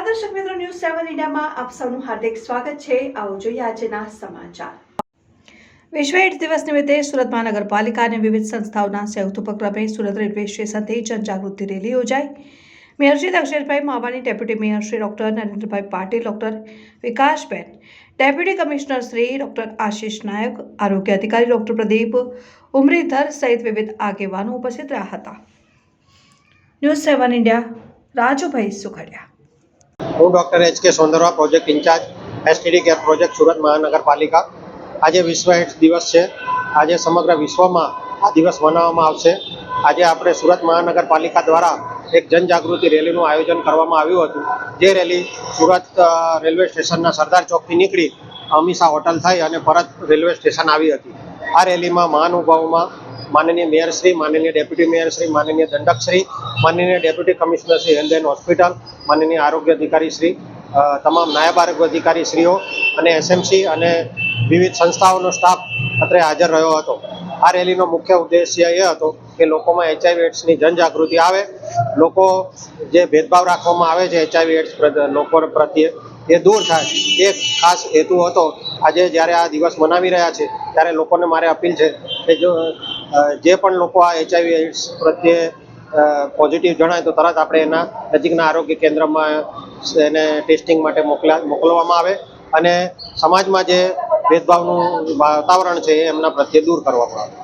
ન્યૂઝમાં આપ સૌનું હાર્દિક સ્વાગત છે. આવો જોઈએ આજના સમાચાર. વિશ્વ એડ્સ દિવસ નિમિત્તે સુરત મહાનગરપાલિકા અને વિવિધ સંસ્થાઓના સંયુક્ત ઉપક્રમે સુરત રેલવે સ્ટેશનથી જનજાગૃતિ રેલી યોજાઈ. Mayor Shri Daksheshbhai Mavani deputy mayor Shri doctor Narendrabhai Patil, doctor Vikasben, deputy commissioner Shri doctor Ashish Nayak, આરોગ્ય અધિકારી ડોક્ટર પ્રદીપ ઉમરીધર સહિત વિવિધ આગેવાનો ઉપસ્થિત રહ્યા હતા. News seven India Rajubhai Sukhadiya. હું doctor H K Sondarva project incharge STD care project Surat મહાનગરપાલિકા. આજે વિશ્વ એડ્સ દિવસ છે. આજે સમગ્ર વિશ્વમાં આ દિવસ મનાવવામાં આવશે. આજે આપણે સુરત મહાનગરપાલિકા દ્વારા એક જનજાગૃતિ રેલીનું આયોજન કરવામાં આવ્યું હતું. જે રેલી સુરત રેલવે સ્ટેશનના સરદાર ચોકથી નીકળી અમીસા હોટલ થઈ અને પરત રેલવે સ્ટેશન આવી હતી. આ રેલીમાં મહાનુભાવોમાં માનનીય મેયરશ્રી માનનીય ડેપ્યુટી મેયરશ્રી માનનીય દંડકશ્રી, માનનીય ડેપ્યુટી કમિશનરશ્રી હેલ્થ એન્ડ હોસ્પિટલ, માનનીય આરોગ્ય અધિકારી શ્રી તમામ નાયબ આરોગ્ય અધિકારી શ્રીઓ અને એસએમસી અને વિવિધ સંસ્થાઓનો સ્ટાફ અત્રે હાજર રહ્યો હતો. આ રેલીનો મુખ્ય ઉદ્દેશ્ય એ હતો કે લોકોમાં એચઆઈવી એડ્સની જનજાગૃતિ આવે. લોકો જે ભેદભાવ રાખવામાં આવે છે એચઆઈવી એડ્સ લોકો પ્રત્યે એ દૂર થાય. એ ખાસ હેતુ હતો. આજે જ્યારે આ દિવસ મનાવી રહ્યા છે, ત્યારે લોકોને મારે અપીલ છે કે જો જે પણ લોકો આ એચઆઈવી એડ્સ પ્રત્યે પોઝિટિવ જણાય તો તરત આપણે એના નજીકના આરોગ્ય કેન્દ્રમાં એને ટેસ્ટિંગ માટે મોકલા, મોકલવામાં આવે અને સમાજમાં જે ભેદભાવનું વાતાવરણ છે એ એમના પ્રત્યે દૂર કરવામાં આવે.